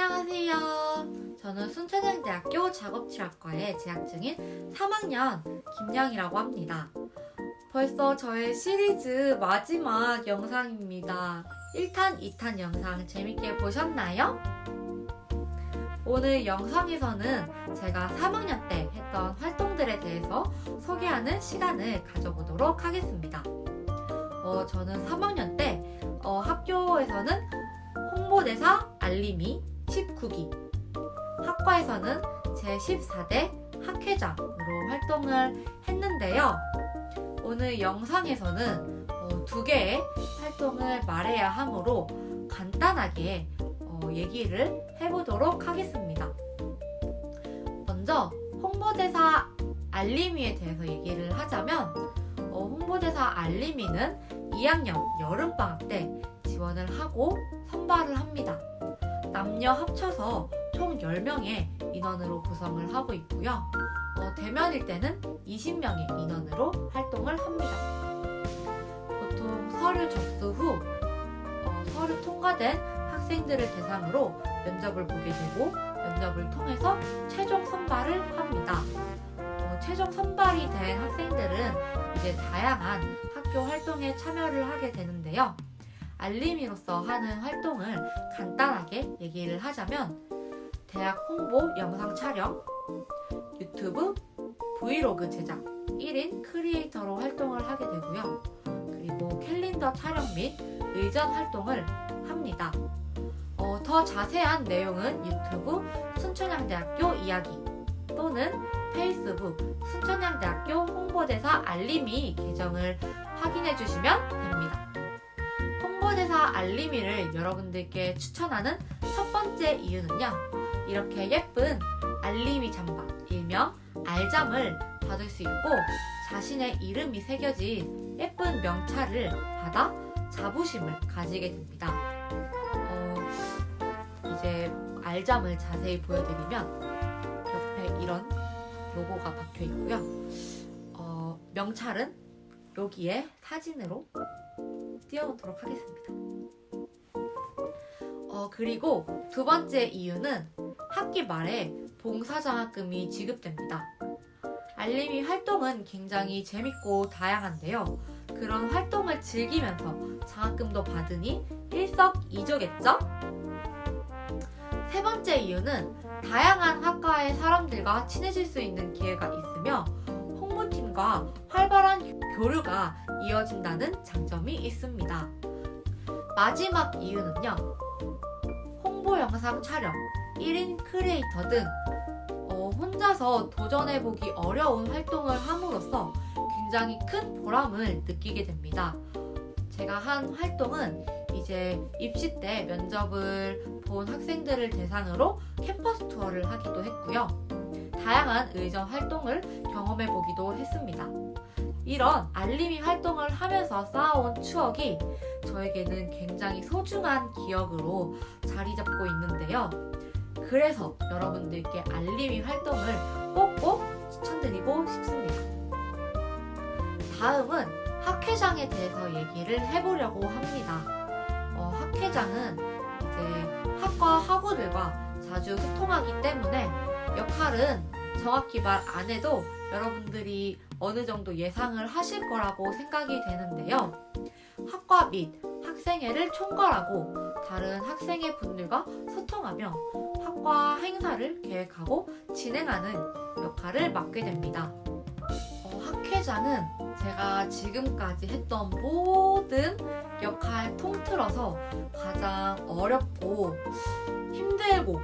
안녕하세요. 저는 순천향대학교 작업칠학과에 재학 중인 3학년 김양이라고 합니다. 벌써 저의 시리즈 마지막 영상입니다. 1탄, 2탄 영상 재밌게 보셨나요? 오늘 영상에서는 제가 3학년 때 했던 활동들에 대해서 소개하는 시간을 가져보도록 하겠습니다. 어, 저는 3학년 때 어, 학교에서는 홍보대사 알림이 19기, 학과에서는 제14대 학회장으로 활동을 했는데요. 오늘 영상에서는 어, 두 개의 활동을 말해야 하므로 간단하게 어, 얘기를 해보도록 하겠습니다. 먼저 홍보대사 알림이에 대해서 얘기를 하자면 어, 홍보대사 알림이는 2학년 여름방학 때 지원을 하고 선발을 합니다. 남녀 합쳐서 총 10명의 인원으로 구성을 하고 있고요. 어, 대면일 때는 20명의 인원으로 활동을 합니다. 보통 서류 접수 후 어, 서류 통과된 학생들을 대상으로 면접을 보게 되고 면접을 통해서 최종 선발을 합니다. 어, 최종 선발이 된 학생들은 이제 다양한 학교 활동에 참여를 하게 되는데요. 알림이로서 하는 활동을 간단하게 얘기를 하자면 대학 홍보 영상 촬영, 유튜브, 브이로그 제작, 1인 크리에이터로 활동을 하게 되고요. 그리고 캘린더 촬영 및 의전 활동을 합니다. 어, 더 자세한 내용은 유튜브 순천향대학교 이야기 또는 페이스북 순천향대학교 홍보대사 알림이 계정을 확인해 주시면 됩니다. 홍보대사 알림이를 여러분들께 추천하는 첫 번째 이유는요. 이렇게 예쁜 알림이 잠바, 일명 알잠을 받을 수 있고 자신의 이름이 새겨진 예쁜 명찰을 받아 자부심을 가지게 됩니다. 어, 이제 알잠을 자세히 보여드리면 옆에 이런 로고가 박혀 있고요. 어, 명찰은 여기에 사진으로 띄워놓도록 하겠습니다. 어, 그리고 두 번째 이유는 학기 말에 봉사장학금이 지급됩니다. 알림이 활동은 굉장히 재밌고 다양한데요. 그런 활동을 즐기면서 장학금도 받으니 일석이조겠죠? 세 번째 이유는 다양한 학과의 사람들과 친해질 수 있는 기회가 있으며 홍보팀과 활발한 교류가 이어진다는 장점이 있습니다. 마지막 이유는요. 홍보 영상 촬영, 1인 크리에이터 등 어, 혼자서 도전해보기 어려운 활동을 함으로써 굉장히 큰 보람을 느끼게 됩니다. 제가 한 활동은 이제 입시 때 면접을 본 학생들을 대상으로 캠퍼스 투어를 하기도 했고요. 다양한 의전 활동을 경험해 보기도 했습니다. 이런 알림이 활동을 하면서 쌓아온 추억이 저에게는 굉장히 소중한 기억으로 자리 잡고 있는데요. 그래서 여러분들께 알림이 활동을 꼭꼭 추천드리고 싶습니다. 다음은 학회장에 대해서 얘기를 해보려고 합니다. 어, 학회장은 이제 학과 학우들과 자주 소통하기 때문에 역할은 정확히 말 안 해도 여러분들이 어느 정도 예상을 하실 거라고 생각이 되는데요. 학과 및 학생회를 총괄하고 다른 학생회 분들과 소통하며 학과 행사를 계획하고 진행하는 역할을 맡게 됩니다. 어, 학회장은 제가 지금까지 했던 모든 역 할 통틀어서 가장 어렵고 힘들고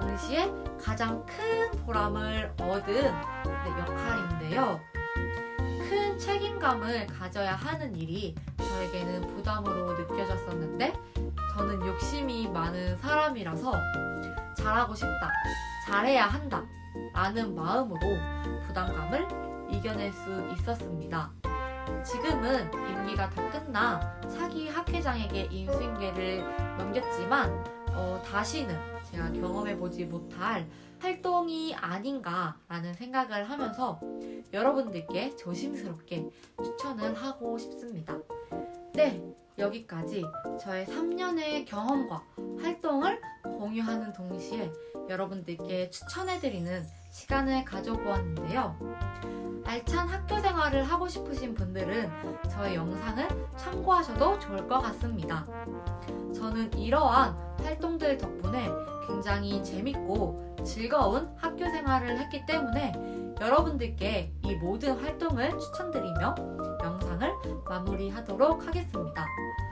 동시에 가장 큰 보람을 얻은 네, 역할인데요. 큰 책임감을 가져야 하는 일이 저에게는 부담으로 느껴졌었는데 저는 욕심이 많은 사람이라서 잘하고 싶다, 잘해야 한다 라는 마음으로 부담감을 이겨낼 수 있었습니다. 지금은 임기가 다 끝나 차기 학회장에게 인수인계를 넘겼지만 어, 다시는 제가 경험해보지 못할 활동이 아닌가라는 생각을 하면서 여러분들께 조심스럽게 추천을 하고 싶습니다. 네, 여기까지 저의 3년의 경험과 활동을 공유 공유하는 동시에 여러분들께 추천해드리는 시간을 가져보았는데요. 알찬 학교 생활을 하고 싶으신 분들은 저의 영상을 참고하셔도 좋을 것 같습니다. 저는 이러한 활동들 덕분에 굉장히 재밌고 즐거운 학교 생활을 했기 때문에 여러분들께 이 모든 활동을 추천드리며 영상을 마무리하도록 하겠습니다.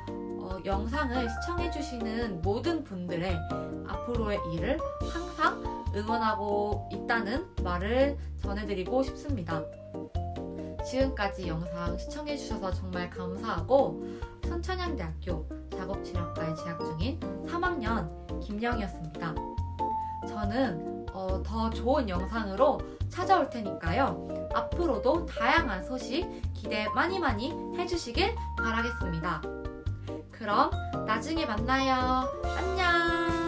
어, 영상을 시청해주시는 모든 분들의 앞으로의 일을 항상 응원하고 있다는 말을 전해드리고 싶습니다. 지금까지 영상 시청해주셔서 정말 감사하고 천천양대학교 작업치료과에 재학 중인 3학년 김영이었습니다. 저는 어, 더 좋은 영상으로 찾아올 테니까요. 앞으로도 다양한 소식 기대 많이 많이 해주시길 바라겠습니다. 그럼 나중에 만나요. 안녕!